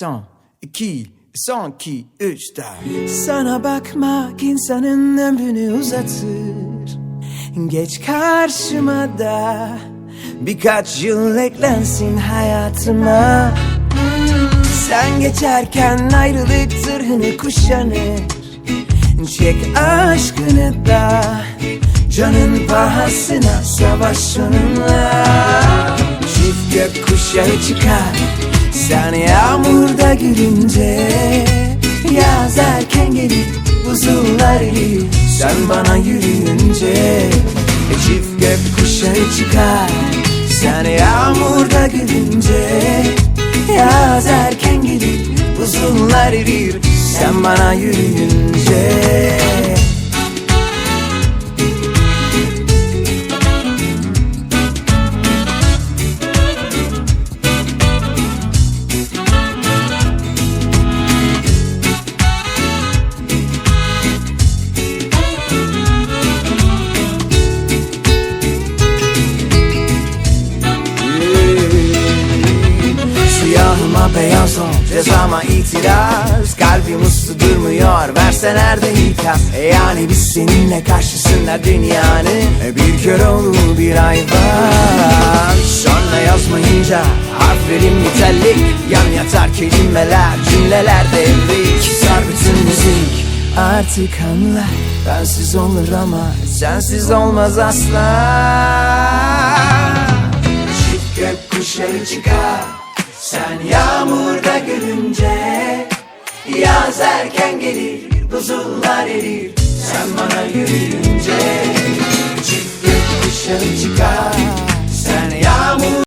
Son, iki, son, iki, üç, dört. Sana bakmak insanın ömrünü uzatır. Geç karşıma da Birkaç yıl eklensin hayatıma. Sen geçerken ayrılık zırhını kuşanır. Çek aşkını da Canın pahasına savaş onunla Çift gök kuşağı çıkar Sen yağmurda gülünce Yaz erken gelir buzullar erir Sen bana yürüyünce e, Çift gök kuşağı çıkar. Sen yağmurda gülünce Yaz erken gelir buzullar erir Sen bana yürüyünce Cezama itiraz Kalbim uslu durmuyor. Verse nerede ikaz e Yani biz seninle karşısında dünyanın e Bir kör oğlu bir hayvan Sonra yazmayınca Harflerim nitelik Yan yatar kelimeler Cümleler devrik Sar bütün müzik. Artık anla Bensiz olur ama Sensiz olmaz asla. Çift gök çıkar Sen yağmurda gülünce Yaz erken gelir Buzullar erir. Sen bana yürüyünce gök kuşağı çıkar